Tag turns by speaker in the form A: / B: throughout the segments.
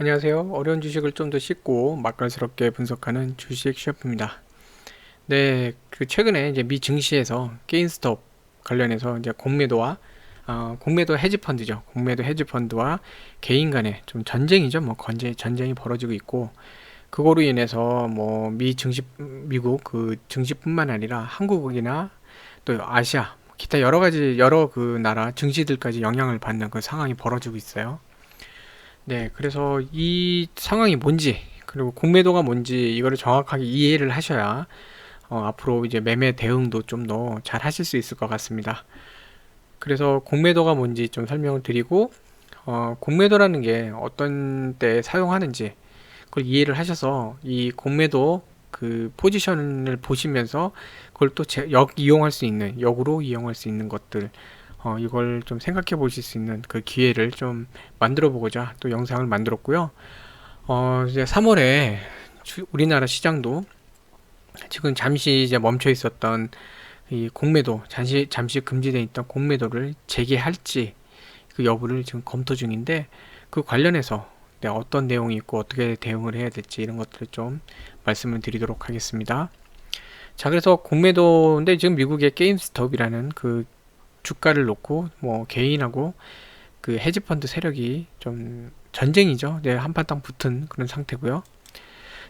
A: 안녕하세요. 어려운 주식을 좀 더 쉽고 맛깔스럽게 분석하는 주식 셰프입니다. 네, 그 최근에 이제 미 증시에서 게인스톱 관련해서 이제 공매도와 어, 공매도 헤지 펀드죠. 공매도 헤지 펀드와 개인 간의 좀 전쟁이죠. 뭐 건재 전쟁이 벌어지고 있고 그거로 인해서 뭐 미 증시 미국 그 증시뿐만 아니라 한국이나 또 아시아 기타 여러 가지 여러 그 나라 증시들까지 영향을 받는 그 상황이 벌어지고 있어요. 네, 그래서 이 상황이 뭔지, 그리고 공매도가 뭔지 이거를 정확하게 이해를 하셔야 어, 앞으로 이제 매매 대응도 좀 더 잘 하실 수 있을 것 같습니다. 그래서 공매도가 뭔지 좀 설명을 드리고, 어, 공매도라는 게 어떤 때 사용하는지 그걸 이해를 하셔서 이 공매도 그 포지션을 보시면서 그걸 또 제, 역 이용할 수 있는, 역으로 이용할 수 있는 것들 어, 이걸 좀 생각해 보실 수 있는 그 기회를 좀 만들어 보고자 또 영상을 만들었고요. 어, 이제 3월에 주, 우리나라 시장도 지금 잠시 이제 멈춰 있었던 이 공매도 잠시 잠시 금지돼 있던 공매도를 재개할지 그 여부를 지금 검토 중인데 그 관련해서 네, 어떤 내용이 있고 어떻게 대응을 해야 될지 이런 것들을 좀 말씀을 드리도록 하겠습니다. 자, 그래서 공매도인데 지금 미국의 게임스톱이라는 그 주가를 놓고 뭐 개인하고 그 헤지펀드 세력이 좀 전쟁이죠. 네, 한바탕 붙은 그런 상태고요.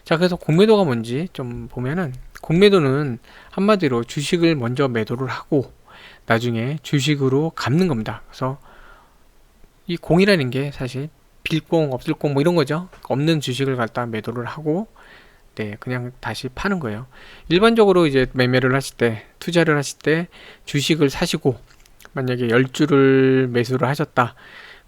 A: 자, 그래서 공매도가 뭔지 좀 보면은 공매도는 한마디로 주식을 먼저 매도를 하고 나중에 주식으로 갚는 겁니다. 그래서 이 공이라는 게 사실 빌공, 없을 공 뭐 이런 거죠. 없는 주식을 갖다 매도를 하고 네, 그냥 다시 파는 거예요. 일반적으로 이제 매매를 하실 때, 투자를 하실 때 주식을 사시고 만약에 10주를 매수를 하셨다.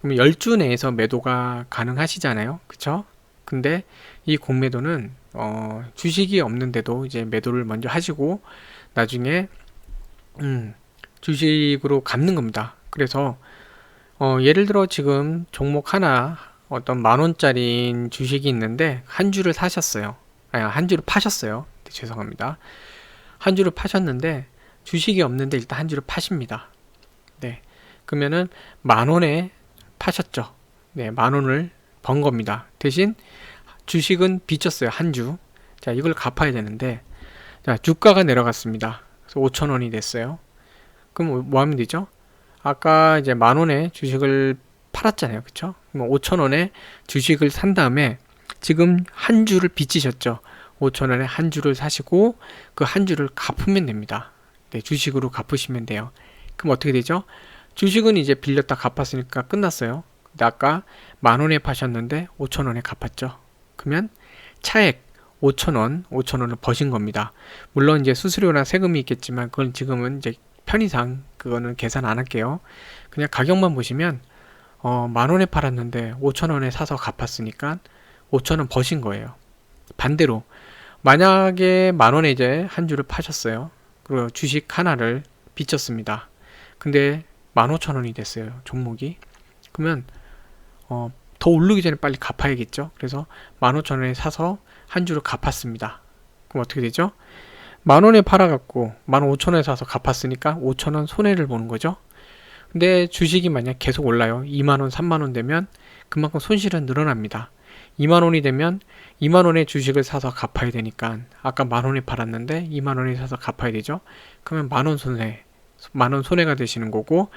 A: 그러면 10주 내에서 매도가 가능하시잖아요. 그쵸? 근데 이 공매도는 어, 주식이 없는데도 이제 매도를 먼저 하시고 나중에 음, 주식으로 갚는 겁니다. 그래서 어, 예를 들어 지금 종목 하나 어떤 만 원짜리 주식이 있는데 한 주를 사셨어요. 아니, 한 주를 파셨어요. 네, 죄송합니다. 한 주를 파셨는데 주식이 없는데 일단 한 주를 파십니다. 네. 그러면은 만 원에 파셨죠. 네, 만 원을 번 겁니다. 대신 주식은 빚졌어요. 한 주. 자, 이걸 갚아야 되는데 자, 주가가 내려갔습니다. 그래서 5천 원이 됐어요. 그럼 뭐, 뭐 하면 되죠? 아까 이제 만 원에 주식을 팔았잖아요. 그쵸? 그럼 5천 원에 주식을 산 다음에 지금 한 주를 빚지셨죠. 5천 원에 한 주를 사시고 그 한 주를 갚으면 됩니다. 네, 주식으로 갚으시면 돼요. 그럼 어떻게 되죠? 주식은 이제 빌렸다 갚았으니까 끝났어요. 근데 아까 만 원에 파셨는데 5천 원에 갚았죠. 그러면 차액 5천 원, 5천 원을 버신 겁니다. 물론 이제 수수료나 세금이 있겠지만 그건 지금은 이제 편의상 그거는 계산 안 할게요. 그냥 가격만 보시면 어, 만 원에 팔았는데 5천 원에 사서 갚았으니까 5천 원 버신 거예요. 반대로 만약에 만 원에 이제 한 주를 파셨어요. 그리고 주식 하나를 빚졌습니다. 근데 15,000원이 됐어요. 종목이. 그러면 어, 더 오르기 전에 빨리 갚아야겠죠. 그래서 15,000원에 사서 한 주를 갚았습니다. 그럼 어떻게 되죠? 만 원에 팔아갖고 15,000원에 사서 갚았으니까 5,000원 손해를 보는 거죠. 근데 주식이 만약 계속 올라요. 2만원, 3만원 되면 그만큼 손실은 늘어납니다. 2만 원이 되면 2만 원의 주식을 사서 갚아야 되니까 아까 만 원에 팔았는데 2만 원에 사서 갚아야 되죠. 그러면 만 원 손해 만 원 손해가 되시는 거고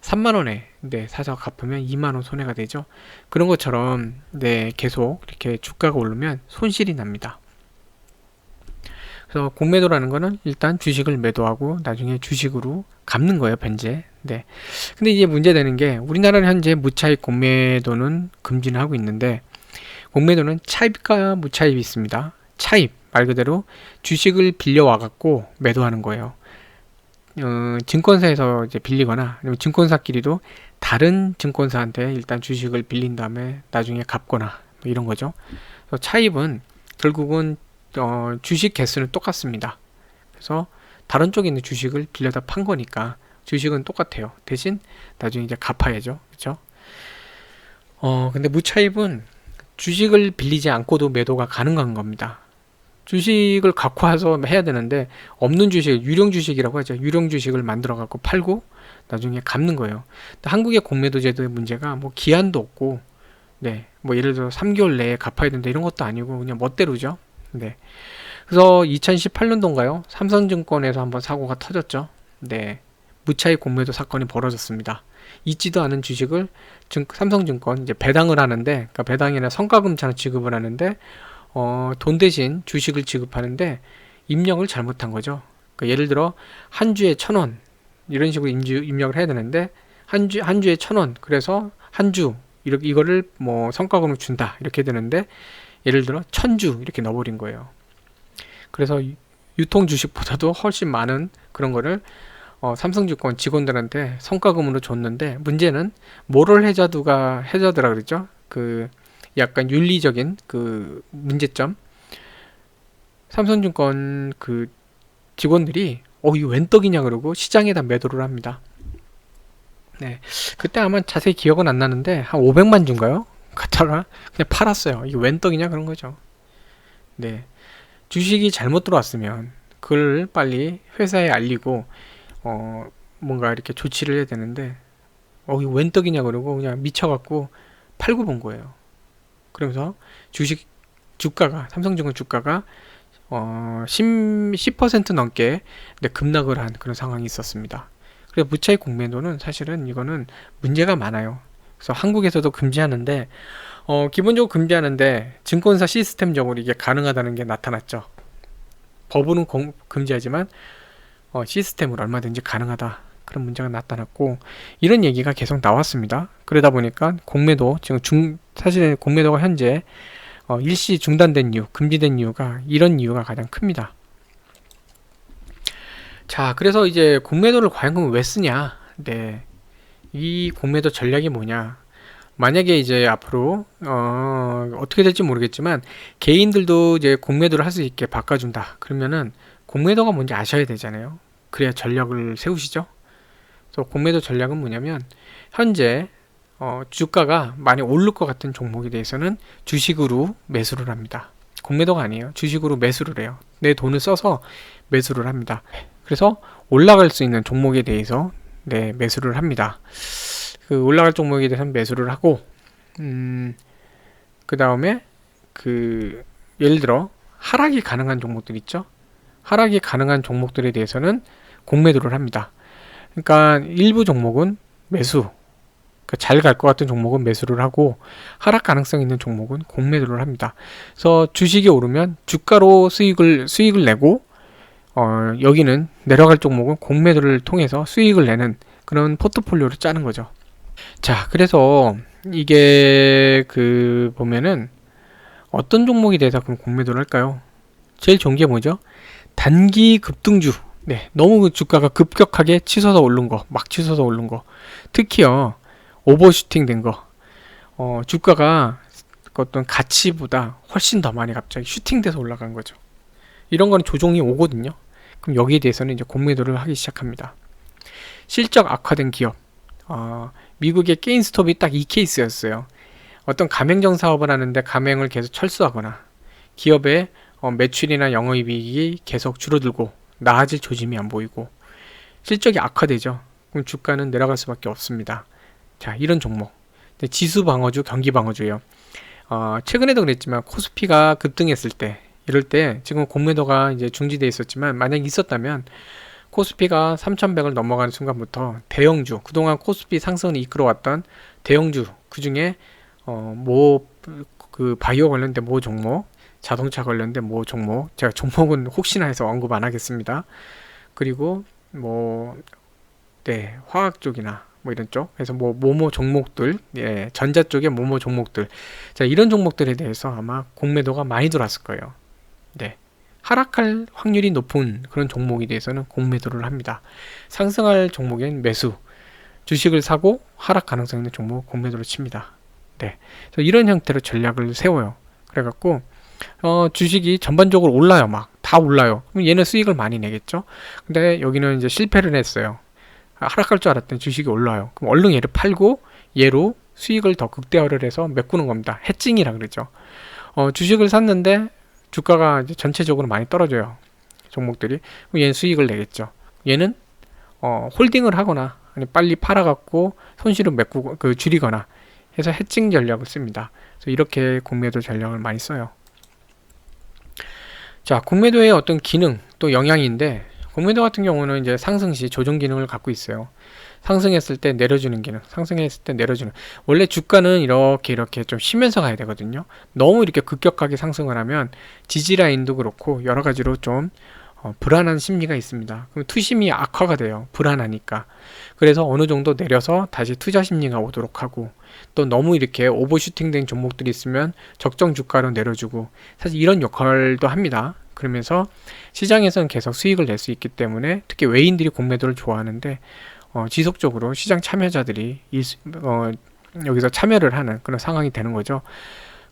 A: 3만 원에 네, 사서 갚으면 2만 원 손해가 되죠. 그런 것처럼 네, 계속 이렇게 주가가 오르면 손실이 납니다. 그래서 공매도라는 거는 일단 주식을 매도하고 나중에 주식으로 갚는 거예요, 변제. 네. 근데 이제 문제되는 게 우리나라는 현재 무차익 공매도는 금지는 하고 있는데 공매도는 차입과 무차입이 있습니다. 차입 말 그대로 주식을 빌려 와 갖고 매도하는 거예요. 어, 증권사에서 이제 빌리거나 아니면 증권사끼리도 다른 증권사한테 일단 주식을 빌린 다음에 나중에 갚거나 뭐 이런 거죠. 차입은 결국은 어, 주식 개수는 똑같습니다. 그래서 다른 쪽에 있는 주식을 빌려다 판 거니까 주식은 똑같아요. 대신 나중에 이제 갚아야죠. 그렇죠? 어, 근데 무차입은 주식을 빌리지 않고도 매도가 가능한 겁니다. 주식을 갖고 와서 해야 되는데 없는 주식, 유령 주식이라고 하죠. 유령 주식을 만들어 갖고 팔고 나중에 갚는 거예요. 한국의 공매도 제도의 문제가 뭐 기한도 없고 네, 뭐 예를 들어 3개월 내에 갚아야 된다 이런 것도 아니고 그냥 멋대로죠. 네. 그래서 2018년도인가요? 삼성증권에서 한번 사고가 터졌죠. 네. 무차익 공매도 사건이 벌어졌습니다. 있지도 않은 주식을 증, 삼성증권 이제 배당을 하는데, 그러니까 배당이나 성과금처럼 지급을 하는데, 어, 돈 대신 주식을 지급하는데 입력을 잘못한 거죠. 그러니까 예를 들어 한 주에 천 원 이런 식으로 인주, 입력을 해야 되는데 한 주 한 주에 천 원. 그래서 한 주 이렇게 이거를 뭐 성과금을 준다 이렇게 되는데 예를 들어 천 주 이렇게 넣어버린 거예요. 그래서 유통 주식보다도 훨씬 많은 그런 거를 어, 삼성증권 직원들한테 성과금으로 줬는데 문제는 모럴 해자드가 해자드라 그랬죠. 그 약간 윤리적인 그 문제점. 삼성증권 그 직원들이 어 이거 웬 떡이냐 그러고 시장에다 매도를 합니다. 네, 그때 아마 자세히 기억은 안 나는데 한 500만 주인가요? 갖다가 그냥 팔았어요. 이게 웬 떡이냐 그런 거죠. 네, 주식이 잘못 들어왔으면 그걸 빨리 회사에 알리고 어 뭔가 이렇게 조치를 해야 되는데 어 이거 웬 떡이냐 그러고 그냥 미쳐갖고 팔고 본 거예요. 그러면서 주식 주가가 삼성증권 주가가 어 10, 10% 넘게 네, 급락을 한 그런 상황이 있었습니다. 그래서 무차익 공매도는 사실은 이거는 문제가 많아요. 그래서 한국에서도 금지하는데 어, 기본적으로 금지하는데 증권사 시스템적으로 이게 가능하다는 게 나타났죠. 법으로는 공, 금지하지만 어, 시스템으로 얼마든지 가능하다. 그런 문제가 나타났고 이런 얘기가 계속 나왔습니다. 그러다 보니까 공매도 지금 중 사실은 공매도가 현재 어, 일시 중단된 이유, 금지된 이유가 이런 이유가 가장 큽니다. 자, 그래서 이제 공매도를 과연 그럼 왜 쓰냐? 네. 이 공매도 전략이 뭐냐? 만약에 이제 앞으로 어, 어떻게 될지 모르겠지만 개인들도 이제 공매도를 할 수 있게 바꿔준다. 그러면은 공매도가 뭔지 아셔야 되잖아요. 그래야 전략을 세우시죠. 그래서 공매도 전략은 뭐냐면 현재 어, 주가가 많이 오를 것 같은 종목에 대해서는 주식으로 매수를 합니다. 공매도가 아니에요. 주식으로 매수를 해요. 내 돈을 써서 매수를 합니다. 그래서 올라갈 수 있는 종목에 대해서 네, 매수를 합니다. 그 올라갈 종목에 대해서 매수를 하고 음, 그 다음에 그 예를 들어 하락이 가능한 종목들 있죠. 하락이 가능한 종목들에 대해서는 공매도를 합니다. 그러니까 일부 종목은 매수, 그러니까 잘 갈 것 같은 종목은 매수를 하고 하락 가능성 있는 종목은 공매도를 합니다. 그래서 주식이 오르면 주가로 수익을 수익을 내고 어, 여기는 내려갈 종목은 공매도를 통해서 수익을 내는 그런 포트폴리오를 짜는 거죠. 자, 그래서 이게 그 보면은 어떤 종목에 대해서 그럼 공매도를 할까요? 제일 좋은 게 뭐죠? 단기 급등주. 네, 너무 그 주가가 급격하게 치솟아 오른 거, 막 치솟아 오른 거. 특히요, 오버슈팅 된 거. 어, 주가가 어떤 가치보다 훨씬 더 많이 갑자기 슈팅돼서 올라간 거죠. 이런 거는 조종이 오거든요. 그럼 여기에 대해서는 이제 공매도를 하기 시작합니다. 실적 악화된 기업. 어, 미국의 게임스톱이 딱 이 케이스였어요. 어떤 가맹점 사업을 하는데 가맹을 계속 철수하거나 기업의 어, 매출이나 영업이익이 계속 줄어들고 나아질 조짐이 안 보이고 실적이 악화되죠. 그럼 주가는 내려갈 수밖에 없습니다. 자, 이런 종목. 지수 방어주, 경기 방어주예요. 어, 최근에도 그랬지만 코스피가 급등했을 때 이럴 때 지금 공매도가 이제 중지돼 있었지만 만약 있었다면 코스피가 3,100을 넘어가는 순간부터 대형주 그동안 코스피 상승을 이끌어왔던 대형주 그 중에 어뭐그 바이오 관련된 모 종목 자동차 관련된 모 종목 제가 종목은 혹시나 해서 언급 안 하겠습니다. 그리고 뭐 네, 화학 쪽이나 뭐 이런 쪽 그래서 뭐 모모 종목들 예, 전자 쪽의 모모 종목들 자 이런 종목들에 대해서 아마 공매도가 많이 들어왔을 거예요. 네. 하락할 확률이 높은 그런 종목에 대해서는 공매도를 합니다. 상승할 종목엔 매수, 주식을 사고 하락 가능성 있는 종목 공매도를 칩니다. 네. 이런 형태로 전략을 세워요. 그래갖고 어, 주식이 전반적으로 올라요. 막 다 올라요. 그럼 얘는 수익을 많이 내겠죠. 근데 여기는 이제 실패를 했어요. 하락할 줄 알았더니 주식이 올라요. 그럼 얼른 얘를 팔고 얘로 수익을 더 극대화를 해서 메꾸는 겁니다. 해칭이라 그러죠. 어, 주식을 샀는데 주가가 이제 전체적으로 많이 떨어져요. 종목들이. 그럼 얘는 수익을 내겠죠. 얘는 어, 홀딩을 하거나 아니 빨리 팔아갖고 손실을 메꾸고 그 줄이거나 해서 해칭 전략을 씁니다. 그래서 이렇게 공매도 전략을 많이 써요. 자, 공매도의 어떤 기능 또 영향인데 공매도 같은 경우는 이제 상승 시 조정 기능을 갖고 있어요. 상승했을 때 내려주는 기능, 상승했을 때 내려주는. 원래 주가는 이렇게 이렇게 좀 쉬면서 가야 되거든요. 너무 이렇게 급격하게 상승을 하면 지지 라인도 그렇고 여러 가지로 좀 어, 불안한 심리가 있습니다. 그럼 투심이 악화가 돼요. 불안하니까. 그래서 어느 정도 내려서 다시 투자 심리가 오도록 하고 또 너무 이렇게 오버슈팅된 종목들이 있으면 적정 주가로 내려주고 사실 이런 역할도 합니다. 그러면서 시장에서는 계속 수익을 낼 수 있기 때문에 특히 외인들이 공매도를 좋아하는데 어, 지속적으로 시장 참여자들이 이, 어, 여기서 참여를 하는 그런 상황이 되는 거죠.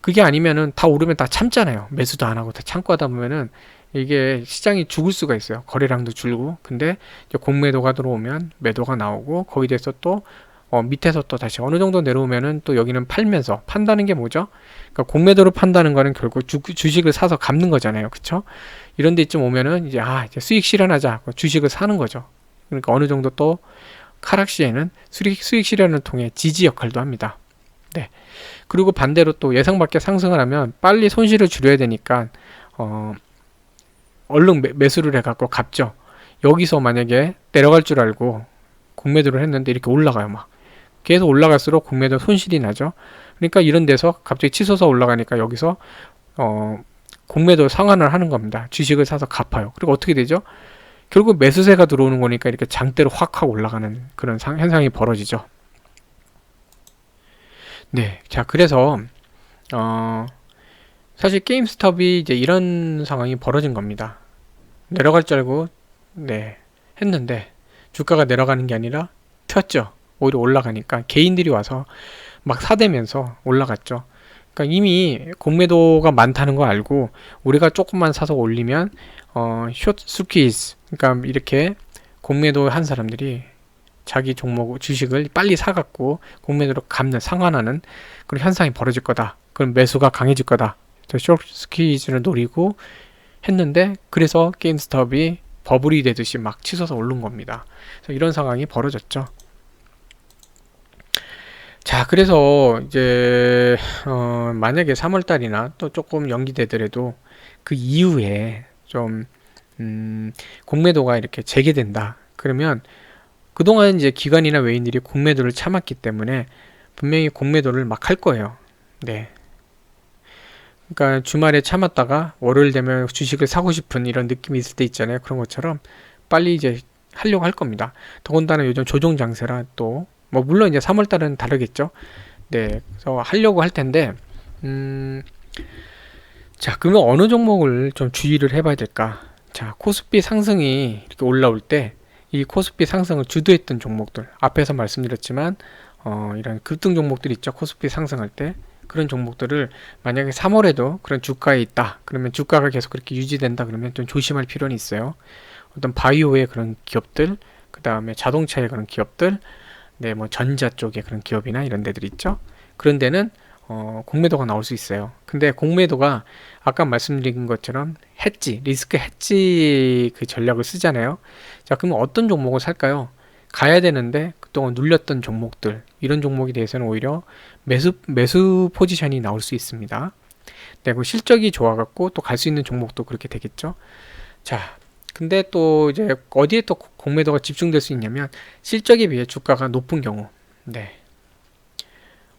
A: 그게 아니면은 다 오르면 다 참잖아요. 매수도 안 하고 다 참고 하다 보면은 이게 시장이 죽을 수가 있어요. 거래량도 줄고. 근데 공매도가 들어오면 매도가 나오고 거기에 대해서 또 어, 밑에서 또 다시 어느 정도 내려오면은 또 여기는 팔면서 판다는 게 뭐죠? 그러니까 공매도를 판다는 거는 결국 주, 주식을 사서 갚는 거잖아요. 그쵸? 이런 데쯤 오면은 이제 아, 이제 수익 실현하자. 주식을 사는 거죠. 그러니까 어느 정도 또 카락 시에는 수익, 수익 실현을 통해 지지 역할도 합니다. 네. 그리고 반대로 또 예상 밖의 상승을 하면 빨리 손실을 줄여야 되니까 어, 얼른 매, 수를 해갖고 갚죠. 여기서 만약에 내려갈 줄 알고 공매도를 했는데 이렇게 올라가요 막 계속 올라갈수록 공매도 손실이 나죠. 그러니까 이런 데서 갑자기 치솟아 올라가니까 여기서 어 공매도 상환을 하는 겁니다. 주식을 사서 갚아요. 그리고 어떻게 되죠? 결국 매수세가 들어오는 거니까 이렇게 장대로 확 하고 올라가는 그런 상, 현상이 벌어지죠. 네, 자 그래서 어 사실 게임스톱이 이제 이런 상황이 벌어진 겁니다. 내려갈 줄 알고 네 했는데 주가가 내려가는 게 아니라 튀었죠. 오히려 올라가니까 개인들이 와서 막 사대면서 올라갔죠. 그러니까 이미 공매도가 많다는 거 알고 우리가 조금만 사서 올리면 어 숏 스퀴즈 그러니까 이렇게 공매도 한 사람들이 자기 종목 주식을 빨리 사갖고 공매도로 갚는 상환하는 그런 현상이 벌어질 거다. 그럼 매수가 강해질 거다. 숏 스퀴즈를 노리고 했는데 그래서 게임스톱이 버블이 되듯이 막 치솟아 오른 겁니다. 이런 상황이 벌어졌죠. 자, 그래서 이제 어, 만약에 3월 달이나 또 조금 연기되더라도 그 이후에 좀 음, 공매도가 이렇게 재개된다. 그러면 그동안 이제 기관이나 외인들이 공매도를 참았기 때문에 분명히 공매도를 막 할 거예요. 네. 그러니까 주말에 참았다가 월요일 되면 주식을 사고 싶은 이런 느낌이 있을 때 있잖아요. 그런 것처럼 빨리 이제 하려고 할 겁니다. 더군다나 요즘 조종 장세라 또 뭐 물론 이제 3월 달은 다르겠죠. 네. 그래서 하려고 할 텐데 음 자, 그러면 어느 종목을 좀 주의를 해 봐야 될까? 자, 코스피 상승이 이렇게 올라올 때 이 코스피 상승을 주도했던 종목들 앞에서 말씀드렸지만 어, 이런 급등 종목들 있죠. 코스피 상승할 때 그런 종목들을 만약에 3월에도 그런 주가에 있다. 그러면 주가가 계속 그렇게 유지된다. 그러면 좀 조심할 필요는 있어요. 어떤 바이오의 그런 기업들, 그 다음에 자동차의 그런 기업들, 네, 뭐 전자 쪽의 그런 기업이나 이런 데들 있죠. 그런 데는 어, 공매도가 나올 수 있어요. 근데 공매도가 아까 말씀드린 것처럼 해지, 리스크 해지 그 전략을 쓰잖아요. 자, 그러면 어떤 종목을 살까요? 가야 되는데 그 동안 눌렸던 종목들 이런 종목에 대해서는 오히려 매수 매수 포지션이 나올 수 있습니다. 네, 그 실적이 좋아갖고 또 갈 수 있는 종목도 그렇게 되겠죠. 자, 근데 또 이제 어디에 또 공매도가 집중될 수 있냐면 실적에 비해 주가가 높은 경우. 네.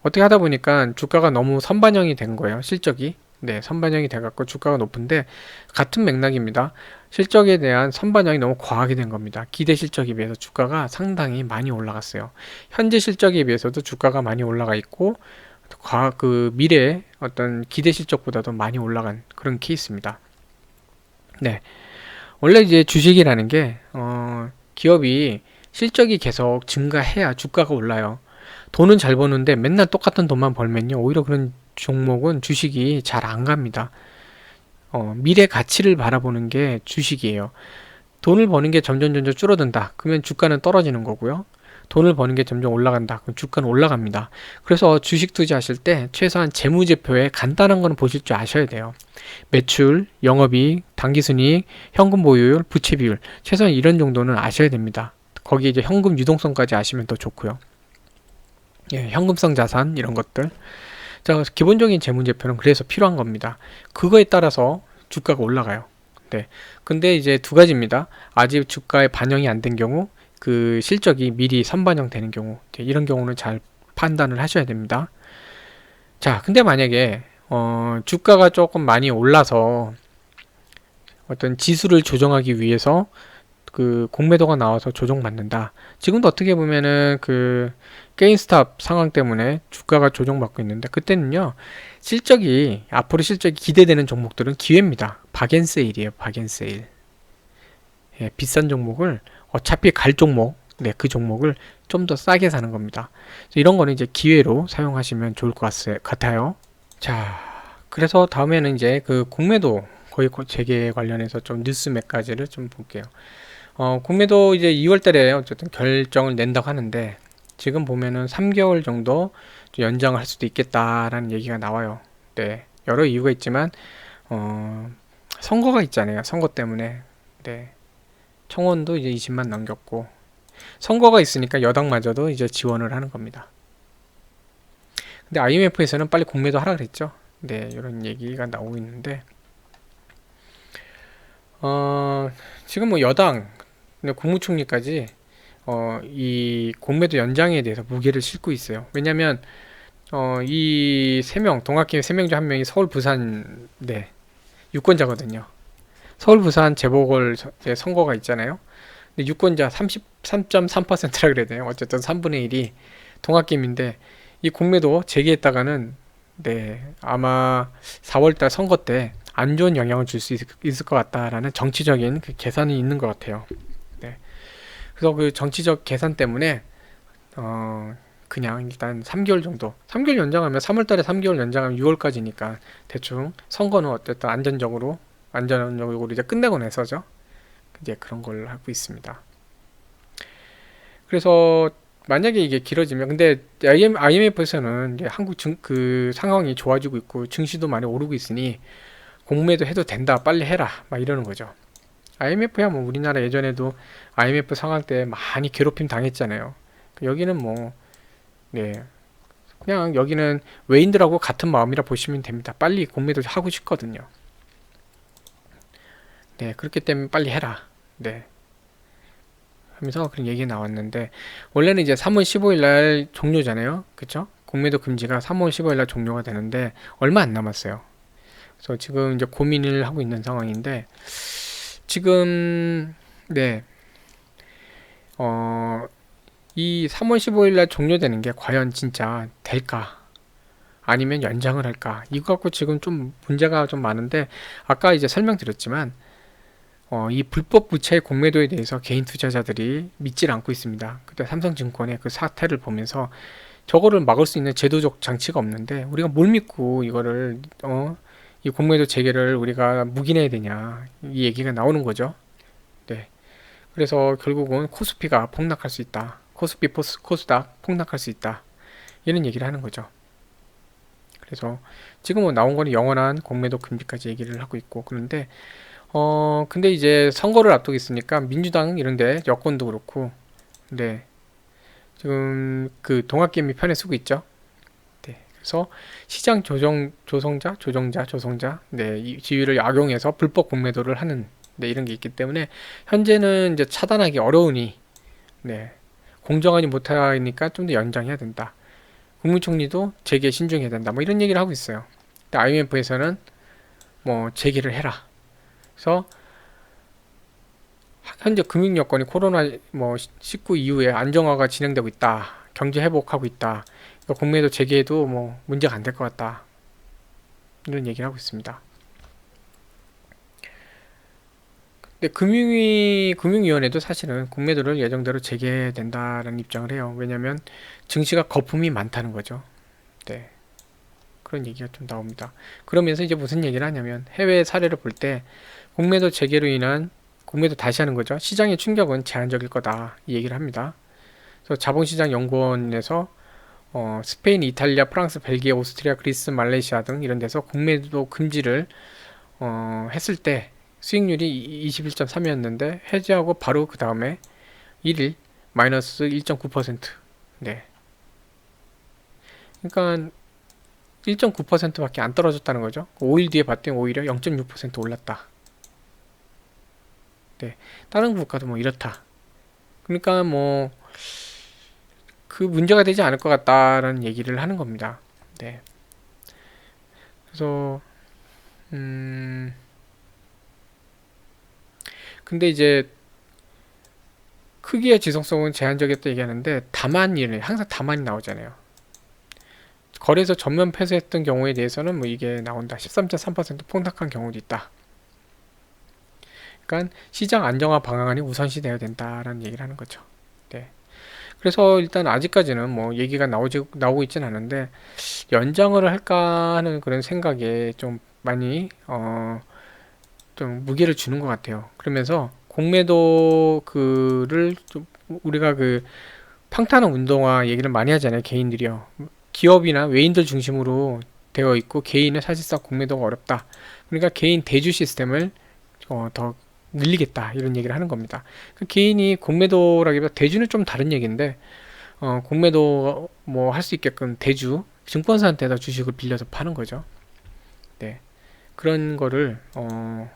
A: 어떻게 하다 보니까 주가가 너무 선반영이 된 거예요. 실적이. 네, 선반영이 돼갖고 주가가 높은데 같은 맥락입니다. 실적에 대한 선반영이 너무 과하게 된 겁니다. 기대 실적에 비해서 주가가 상당히 많이 올라갔어요. 현재 실적에 비해서도 주가가 많이 올라가 있고 과, 그 미래 어떤 기대 실적보다도 많이 올라간 그런 케이스입니다. 네. 원래 이제 주식이라는 게, 어, 기업이 실적이 계속 증가해야 주가가 올라요. 돈은 잘 버는데 맨날 똑같은 돈만 벌면요. 오히려 그런 종목은 주식이 잘 안 갑니다. 어, 미래 가치를 바라보는 게 주식이에요. 돈을 버는 게 점점 점점 줄어든다. 그러면 주가는 떨어지는 거고요. 돈을 버는 게 점점 올라간다. 그럼 주가는 올라갑니다. 그래서 주식 투자하실 때 최소한 재무제표에 간단한 거는 보실 줄 아셔야 돼요. 매출, 영업이익, 당기순이익, 현금 보유율, 부채 비율. 최소한 이런 정도는 아셔야 됩니다. 거기에 이제 현금 유동성까지 아시면 더 좋고요. 예, 현금성 자산 이런 것들. 자, 기본적인 재무제표는 그래서 필요한 겁니다. 그거에 따라서 주가가 올라가요. 네. 근데 이제 두 가지입니다. 아직 주가에 반영이 안 된 경우, 그 실적이 미리 선반영 되는 경우, 네, 이런 경우는 잘 판단을 하셔야 됩니다. 자, 근데 만약에 어, 주가가 조금 많이 올라서 어떤 지수를 조정하기 위해서 그 공매도가 나와서 조정받는다. 지금도 어떻게 보면은 그 게임스탑 상황 때문에 주가가 조정받고 있는데 그때는요 실적이 앞으로 실적이 기대되는 종목들은 기회입니다. 박앤세일이에요. 박앤세일. 예, 비싼 종목을 어차피 갈 종목, 네, 그 종목을 좀 더 싸게 사는 겁니다. 이런 거는 이제 기회로 사용하시면 좋을 것 같아요. 자, 그래서 다음에는 이제 그 공매도 거의 재개 관련해서 좀 뉴스 몇 가지를 좀 볼게요. 어, 공매도 이제 2월 달에 어쨌든 결정을 낸다고 하는데 지금 보면은 3개월 정도 연장을 할 수도 있겠다라는 얘기가 나와요. 네. 여러 이유가 있지만 어, 선거가 있잖아요. 선거 때문에. 네. 청원도 이제 20만 넘겼고 선거가 있으니까 여당마저도 이제 지원을 하는 겁니다. 근데 IMF에서는 빨리 공매도 하라 그랬죠. 네, 이런 얘기가 나오고 있는데 어, 지금 뭐 여당 국무총리까지 어, 이 공매도 연장에 대해서 무게를 싣고 있어요. 왜냐하면 어, 이 세 명, 동학계 세명 중 한 명이 서울 부산 네 유권자거든요. 서울 부산 재보궐 선거가 있잖아요. 근데 유권자 33.3%라 그래야 돼요. 어쨌든 3분의 1이 동학김인데 이 공매도 재개했다가는 네 아마 4월달 선거 때 안 좋은 영향을 줄 수 있을 것 같다라는 정치적인 그 계산이 있는 것 같아요. 네. 그래서 그 정치적 계산 때문에 어 그냥 일단 3개월 정도 3개월 연장하면 3월달에 3개월 연장하면 6월까지니까 대충 선거는 어쨌든 안전적으로 안전적으로 이제 끝내고 나서죠. 이제 그런 걸 하고 있습니다. 그래서 만약에 이게 길어지면 근데 IMF에서는 이제 한국 증, 그 상황이 좋아지고 있고 증시도 많이 오르고 있으니 공매도 해도 된다 빨리 해라 막 이러는 거죠. IMF야 뭐 우리나라 예전에도 IMF 상황 때 많이 괴롭힘 당했잖아요. 여기는 뭐 네. 그냥 여기는 외인들하고 같은 마음이라 보시면 됩니다. 빨리 공매도 하고 싶거든요. 네, 그렇기 때문에 빨리 해라. 네. 하면서 그런 얘기 나왔는데 원래는 이제 3월 15일 날 종료잖아요. 그쵸? 공매도 금지가 3월 15일 날 종료가 되는데 얼마 안 남았어요. 그래서 지금 이제 고민을 하고 있는 상황인데 지금 네. 어, 이 3월 15일 날 종료되는 게 과연 진짜 될까? 아니면 연장을 할까? 이거 갖고 지금 좀 문제가 좀 많은데 아까 이제 설명드렸지만 어, 이 불법 부채 공매도에 대해서 개인 투자자들이 믿질 않고 있습니다. 그때 삼성증권의 그 사태를 보면서 저거를 막을 수 있는 제도적 장치가 없는데 우리가 뭘 믿고 이거를 어, 이 공매도 재개를 우리가 묵인해야 되냐 이 얘기가 나오는 거죠. 네. 그래서 결국은 코스피가 폭락할 수 있다. 코스피 포스, 코스닥 폭락할 수 있다. 이런 얘기를 하는 거죠. 그래서 지금 뭐 나온 거는 영원한 공매도 금지까지 얘기를 하고 있고 그런데 어, 근데 이제 선거를 앞두고 있으니까 민주당 이런데 여권도 그렇고, 네. 지금 그 동학개미 편에 쓰고 있죠. 네. 그래서 시장 조정, 조성자, 조정자, 조성자, 네. 이 지위를 악용해서 불법 공매도를 하는, 네. 이런 게 있기 때문에 현재는 이제 차단하기 어려우니, 네. 공정하지 못하니까 좀 더 연장해야 된다. 국무총리도 재개 신중해야 된다. 뭐 이런 얘기를 하고 있어요. IMF에서는 뭐 재개를 해라. 그래서 현재 금융 여건이 코로나 뭐 19 이후에 안정화가 진행되고 있다. 경제 회복하고 있다. 그러니까 공매도 재개해도 뭐 문제가 안 될 것 같다. 이런 얘기를 하고 있습니다. 근데 금융위 금융위원회도 사실은 공매도를 예정대로 재개해야 된다라는 입장을 해요. 왜냐하면 증시가 거품이 많다는 거죠. 네. 그런 얘기가 좀 나옵니다. 그러면서 이제 무슨 얘기를 하냐면 해외 사례를 볼 때 공매도 재개로 인한 공매도 다시 하는 거죠. 시장의 충격은 제한적일 거다. 이 얘기를 합니다. 그래서 자본시장 연구원에서 어, 스페인, 이탈리아, 프랑스, 벨기에, 오스트리아, 그리스, 말레이시아 등 이런 데서 공매도 금지를 어, 했을 때 수익률이 21.3이었는데 해지하고 바로 그 다음에 1일 마이너스 1.9% 네. 그러니까 1.9%밖에 안 떨어졌다는 거죠. 5일 뒤에 봤더니 오히려 0.6% 올랐다. 네, 다른 국가도 뭐 이렇다. 그러니까 뭐 그 문제가 되지 않을 것 같다라는 얘기를 하는 겁니다. 네. 그래서 음 근데 이제 크기의 지속성은 제한적이었다 얘기하는데 다만이래 항상 다만이 나오잖아요. 거래소 전면 폐쇄했던 경우에 대해서는 뭐 이게 나온다. 13.3% 폭락한 경우도 있다. 그러니까 시장 안정화 방안이 우선시 되어야 된다라는 얘기를 하는 거죠. 네. 그래서 일단 아직까지는 뭐 얘기가 나오지 나오고 있지는 않은데 연장을 할까 하는 그런 생각에 좀 많이 어 좀 무게를 주는 것 같아요. 그러면서 공매도 그를 좀 우리가 그 평탄한 운동화 얘기를 많이 하잖아요. 개인들이요. 기업이나 외인들 중심으로 되어 있고 개인은 사실상 공매도가 어렵다. 그러니까 개인 대주 시스템을 어, 더 늘리겠다 이런 얘기를 하는 겁니다. 그 개인이 공매도라기보다 대주는 좀 다른 얘기인데 어, 공매도 뭐 할 수 있게끔 대주 증권사한테다 주식을 빌려서 파는 거죠. 네 그런 거를 어,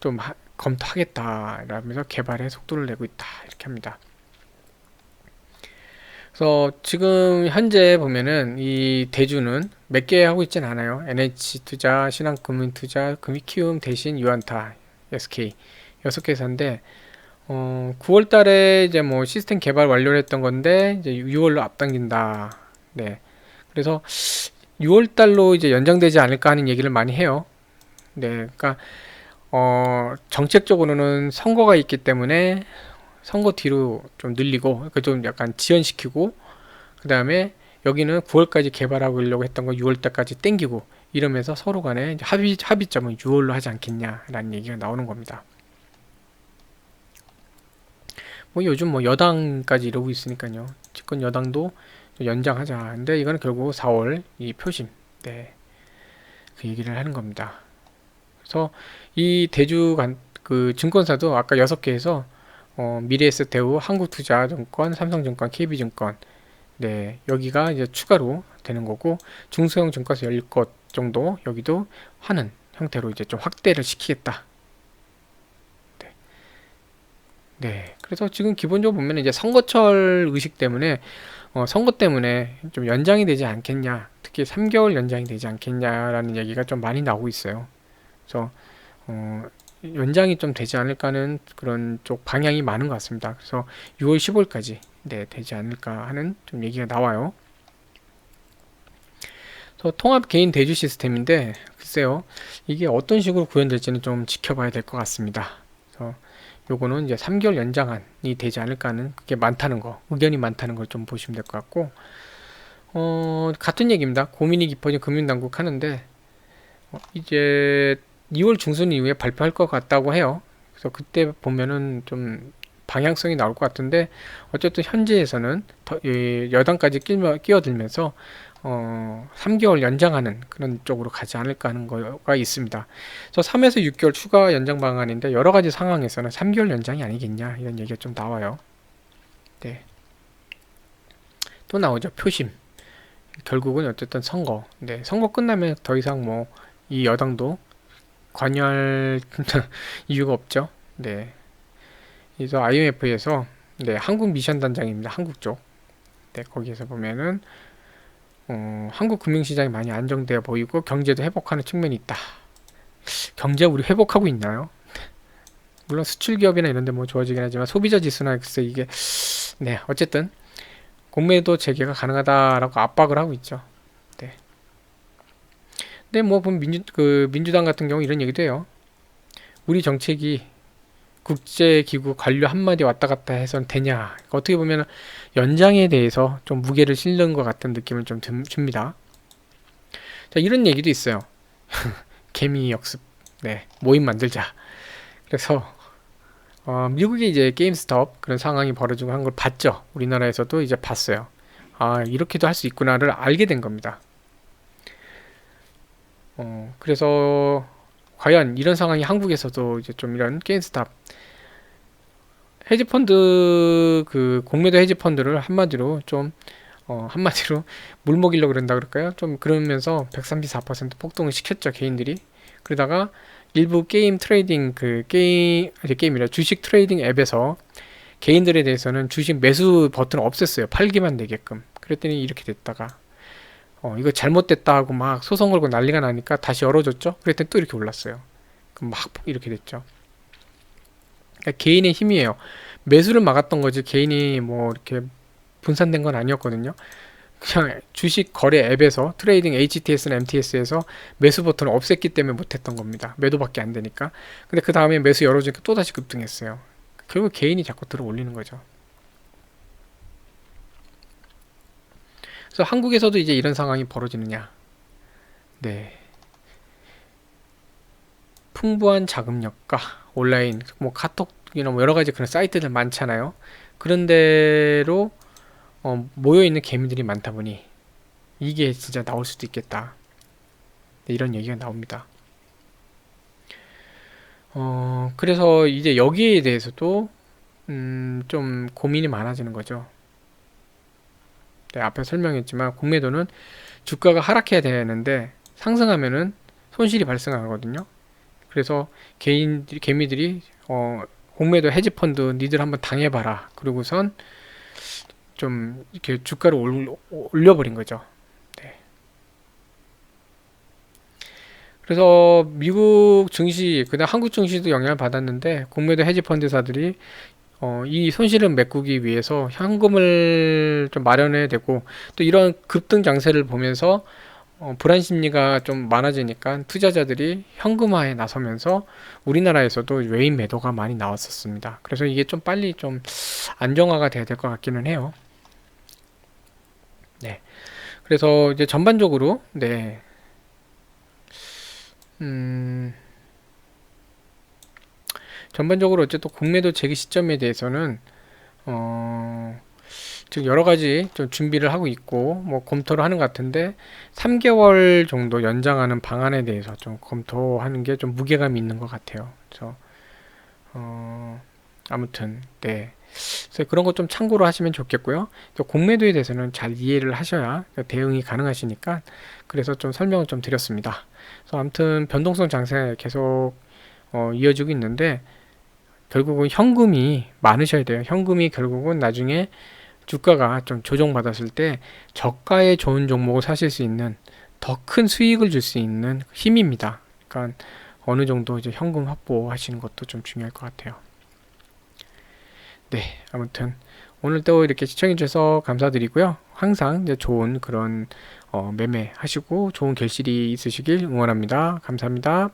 A: 좀 하, 검토하겠다라면서 개발에 속도를 내고 있다 이렇게 합니다. 그래서 지금 현재 보면은 이 대주는 몇 개 하고 있진 않아요. NH투자, 신한금융 투자, 금이키움 대신 유한타, SK 여섯 개 회사인데 어, 9월 달에 이제 뭐 시스템 개발 완료를 했던 건데 이제 6월로 앞당긴다. 네. 그래서 6월 달로 이제 연장되지 않을까 하는 얘기를 많이 해요. 네. 그러니까 어, 정책적으로는 선거가 있기 때문에 선거 뒤로 좀 늘리고 그 좀 약간 지연시키고 그 다음에 여기는 9월까지 개발하려고 했던 거 6월 달까지 땡기고 이러면서 서로 간에 합의, 합의점은 6월로 하지 않겠냐라는 얘기가 나오는 겁니다. 뭐 요즘 뭐 여당까지 이러고 있으니까요. 집권 여당도 연장하자. 근데 이거는 결국 4월 이 표심. 네. 그 얘기를 하는 겁니다. 그래서 이 대주 간, 그 증권사도 아까 6개에서 어, 미래에셋 대우, 한국투자증권, 삼성증권, KB증권 네, 여기가 이제 추가로 되는 거고 중소형 증권사 10곳 정도 여기도 하는 형태로 이제 좀 확대를 시키겠다. 네. 네. 그래서 지금 기본적으로 보면 이제 선거철 의식 때문에 어, 선거 때문에 좀 연장이 되지 않겠냐. 특히 3개월 연장이 되지 않겠냐라는 얘기가 좀 많이 나오고 있어요. 그래서 어, 연장이 좀 되지 않을까는 그런 쪽 방향이 많은 것 같습니다. 그래서 6월 15일까지 네, 되지 않을까 하는 좀 얘기가 나와요. 통합 개인 대주 시스템인데 글쎄요 이게 어떤 식으로 구현될지는 좀 지켜봐야 될 것 같습니다. 그래서 요거는 이제 3개월 연장안이 되지 않을까 하는 그게 많다는 거 의견이 많다는 걸 좀 보시면 될 것 같고 어, 같은 얘기입니다. 고민이 깊어진 금융당국 하는데 어, 이제 2월 중순 이후에 발표할 것 같다고 해요. 그래서 그때 보면은 좀 방향성이 나올 것 같은데 어쨌든 현재에서는 더, 여당까지 끼어들면서 어, 3개월 연장하는 그런 쪽으로 가지 않을까 하는 거가 있습니다. 그래서 3에서 6개월 추가 연장 방안인데 여러 가지 상황에서는 3개월 연장이 아니겠냐 이런 얘기가 좀 나와요. 네. 또 나오죠 표심. 결국은 어쨌든 선거. 네, 선거 끝나면 더 이상 뭐 이 여당도 관여할 이유가 없죠. 네. 그래서 IMF에서 네, 한국 미션 단장입니다. 한국 쪽. 네, 거기에서 보면은 어, 한국 금융시장이 많이 안정되어 보이고 경제도 회복하는 측면이 있다. 경제 우리 회복하고 있나요? 물론 수출 기업이나 이런 데 뭐 좋아지긴 하지만 소비자 지수나 글쎄 이게 네, 어쨌든 공매도 재개가 가능하다라고 압박을 하고 있죠. 근데 뭐 보면 민주 그 민주당 같은 경우 이런 얘기도 해요. 우리 정책이 국제기구 관료 한마디 왔다 갔다 해선 되냐. 그러니까 어떻게 보면 연장에 대해서 좀 무게를 실는 것 같은 느낌을 좀 줍니다. 자, 이런 얘기도 있어요. 개미 역습. 네, 모임 만들자. 그래서 어, 미국이 이제 게임스톱 그런 상황이 벌어지고 한 걸 봤죠. 우리나라에서도 이제 봤어요. 아, 이렇게도 할 수 있구나를 알게 된 겁니다. 어, 그래서 과연 이런 상황이 한국에서도 이제 좀 이런 게임스탑 헤지펀드 그 공매도 헤지펀드를 한마디로 좀 어, 한마디로 물 먹이려 그런다 그럴까요? 좀 그러면서 134% 폭등을 시켰죠 개인들이. 그러다가 일부 게임 트레이딩 그 게임 아니 게임이라 주식 트레이딩 앱에서 개인들에 대해서는 주식 매수 버튼을 없앴어요. 팔기만 되게끔. 그랬더니 이렇게 됐다가 어 이거 잘못됐다 하고 막 소송 걸고 난리가 나니까 다시 열어줬죠. 그랬더니 또 이렇게 올랐어요. 그럼 막 이렇게 됐죠. 그러니까 개인의 힘이에요. 매수를 막았던 거지 개인이 뭐 이렇게 분산된 건 아니었거든요. 그냥 주식 거래 앱에서 트레이딩 HTS나 MTS에서 매수 버튼을 없앴기 때문에 못했던 겁니다. 매도밖에 안 되니까. 근데 그 다음에 매수 열어주니까 또 다시 급등했어요. 결국 개인이 자꾸 들어 올리는 거죠. 그래서 한국에서도 이제 이런 상황이 벌어지느냐? 네. 풍부한 자금력과 온라인 뭐 카톡이나 뭐 여러 가지 그런 사이트들 많잖아요. 그런 데로 어, 모여 있는 개미들이 많다 보니 이게 진짜 나올 수도 있겠다. 네, 이런 얘기가 나옵니다. 어, 그래서 이제 여기에 대해서도 음, 좀 고민이 많아지는 거죠. 네, 앞에 설명했지만 공매도는 주가가 하락해야 되는데 상승하면은 손실이 발생하거든요. 그래서 개인들이 개미들이 어, 공매도 헤지 펀드 니들 한번 당해봐라. 그리고선 좀 이렇게 주가를 올, 올려버린 거죠. 네. 그래서 미국 증시, 그다음 한국 증시도 영향을 받았는데 공매도 헤지 펀드사들이 어, 이 손실을 메꾸기 위해서 현금을 좀 마련해야 되고 또 이런 급등 장세를 보면서 어, 불안 심리가 좀 많아지니까 투자자들이 현금화에 나서면서 우리나라에서도 외인 매도가 많이 나왔었습니다. 그래서 이게 좀 빨리 좀 안정화가 돼야 될 것 같기는 해요. 네. 그래서 이제 전반적으로 네. 음. 전반적으로 어쨌든 공매도 재개 시점에 대해서는 어, 지금 여러 가지 좀 준비를 하고 있고 뭐 검토를 하는 것 같은데 3개월 정도 연장하는 방안에 대해서 좀 검토하는 게 좀 무게감이 있는 것 같아요. 그래서 어, 아무튼 네. 그래서 그런 것 좀 참고로 하시면 좋겠고요. 또 공매도에 대해서는 잘 이해를 하셔야 대응이 가능하시니까 그래서 좀 설명을 좀 드렸습니다. 그래서 아무튼 변동성 장세 계속 어, 이어지고 있는데 결국은 현금이 많으셔야 돼요. 현금이 결국은 나중에 주가가 좀 조정받았을 때 저가에 좋은 종목을 사실 수 있는 더 큰 수익을 줄 수 있는 힘입니다. 그러니까 어느 정도 이제 현금 확보하시는 것도 좀 중요할 것 같아요. 네, 아무튼 오늘도 이렇게 시청해 주셔서 감사드리고요. 항상 이제 좋은 그런 어, 매매 하시고 좋은 결실이 있으시길 응원합니다. 감사합니다.